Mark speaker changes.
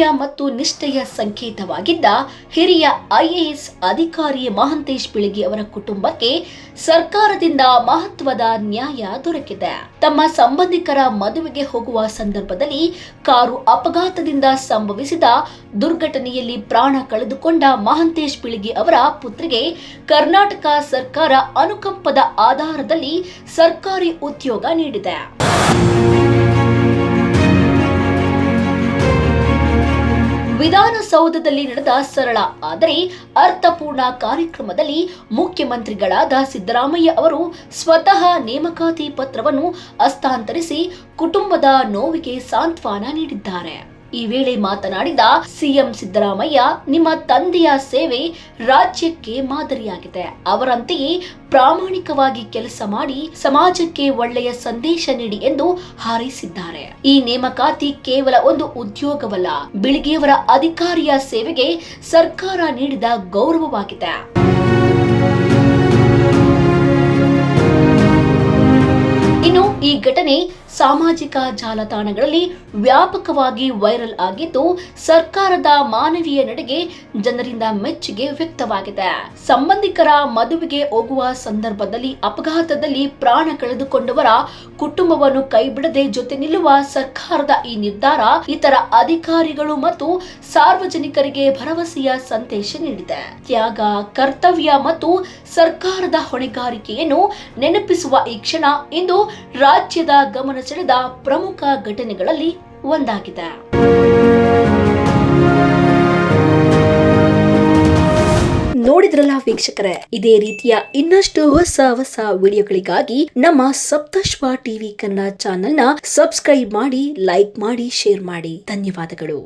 Speaker 1: ಕರ್ತವ್ಯ ಮತ್ತು ನಿಷ್ಠೆಯ ಸಂಕೇತವಾಗಿದ್ದ ಹಿರಿಯ ಐಎಎಸ್ ಅಧಿಕಾರಿ ಮಹಂತೇಶ್ ಬಿಳಗಿ ಅವರ ಕುಟುಂಬಕ್ಕೆ ಸರ್ಕಾರದಿಂದ ಮಹತ್ವದ ನ್ಯಾಯ ದೊರಕಿದೆ. ತಮ್ಮ ಸಂಬಂಧಿಕರ ಮದುವೆಗೆ ಹೋಗುವ ಸಂದರ್ಭದಲ್ಲಿ ಕಾರು ಅಪಘಾತದಿಂದ ಸಂಭವಿಸಿದ ದುರ್ಘಟನೆಯಲ್ಲಿ ಪ್ರಾಣ ಕಳೆದುಕೊಂಡ ಮಹಂತೇಶ್ ಬಿಳಗಿ ಅವರ ಪುತ್ರಿಗೆ ಕರ್ನಾಟಕ ಸರ್ಕಾರ ಅನುಕಂಪದ ಆಧಾರದಲ್ಲಿ ಸರ್ಕಾರಿ ಉದ್ಯೋಗ ನೀಡಿದೆ. ವಿಧಾನಸೌಧದಲ್ಲಿ ನಡೆದ ಸರಳ, ಆದರೆ ಅರ್ಥಪೂರ್ಣ ಕಾರ್ಯಕ್ರಮದಲ್ಲಿ ಮುಖ್ಯಮಂತ್ರಿಗಳಾದ ಸಿದ್ದರಾಮಯ್ಯ ಅವರು ಸ್ವತಃ ನೇಮಕಾತಿ ಪತ್ರವನ್ನು ಹಸ್ತಾಂತರಿಸಿ ಕುಟುಂಬದ ನೋವಿಗೆ ಸಾಂತ್ವನ ನೀಡಿದ್ದಾರೆ. ಈ ವೇಳೆ ಮಾತನಾಡಿದ ಸಿಎಂ ಸಿದ್ದರಾಮಯ್ಯ, ನಿಮ್ಮ ತಂದೆಯ ಸೇವೆ ರಾಜ್ಯಕ್ಕೆ ಮಾದರಿಯಾಗಿದೆ. ಅವರಂತೆಯೇ ಪ್ರಾಮಾಣಿಕವಾಗಿ ಕೆಲಸ ಮಾಡಿ ಸಮಾಜಕ್ಕೆ ಒಳ್ಳೆಯ ಸಂದೇಶ ನೀಡಿ ಎಂದು ಹಾರೈಸಿದ್ದಾರೆ. ಈ ನೇಮಕಾತಿ ಕೇವಲ ಒಂದು ಉದ್ಯೋಗವಲ್ಲ, ಬಿಳಿಗಿಯವರ ಅಧಿಕಾರಿಯ ಸೇವೆಗೆ ಸರ್ಕಾರ ನೀಡಿದ ಗೌರವವಾಗಿದೆ. ಇನ್ನು ಈ ಘಟನೆ ಸಾಮಾಜಿಕ ಜಾಲತಾಣಗಳಲ್ಲಿ ವ್ಯಾಪಕವಾಗಿ ವೈರಲ್ ಆಗಿದ್ದು, ಸರ್ಕಾರದ ಮಾನವೀಯ ನಡೆಗೆ ಜನರಿಂದ ಮೆಚ್ಚುಗೆ ವ್ಯಕ್ತವಾಗಿದೆ. ಸಂಬಂಧಿಕರ ಮದುವೆಗೆ ಹೋಗುವ ಸಂದರ್ಭದಲ್ಲಿ ಅಪಘಾತದಲ್ಲಿ ಪ್ರಾಣ ಕಳೆದುಕೊಂಡವರ ಕುಟುಂಬವನ್ನು ಕೈಬಿಡದೆ ಜೊತೆ ನಿಲ್ಲುವ ಸರ್ಕಾರದ ಈ ನಿರ್ಧಾರ ಇತರ ಅಧಿಕಾರಿಗಳು ಮತ್ತು ಸಾರ್ವಜನಿಕರಿಗೆ ಭರವಸೆಯ ಸಂದೇಶ ನೀಡಿದೆ. ತ್ಯಾಗ, ಕರ್ತವ್ಯ ಮತ್ತು ಸರ್ಕಾರದ ಹೊಣೆಗಾರಿಕೆಯನ್ನು ನೆನಪಿಸುವ ಈ ಕ್ಷಣ ಇಂದು ರಾಜ್ಯದ ಗಮನ ಸೆಳೆದ ಪ್ರಮುಖ ಘಟನೆಗಳಲ್ಲಿ ಒಂದಾಗಿದೆ. ನೋಡಿದ್ರಲ್ಲ ವೀಕ್ಷಕರೇ, ಇದೇ ರೀತಿಯ ಇನ್ನಷ್ಟು ಹೊಸ ಹೊಸ ವಿಡಿಯೋಗಳಿಗಾಗಿ ನಮ್ಮ ಸಪ್ತಶ್ವ ಟಿವಿ ಕನ್ನಡ ಚಾನೆಲ್ನ ಸಬ್ಸ್ಕ್ರೈಬ್ ಮಾಡಿ, ಲೈಕ್ ಮಾಡಿ, ಶೇರ್ ಮಾಡಿ. ಧನ್ಯವಾದಗಳು.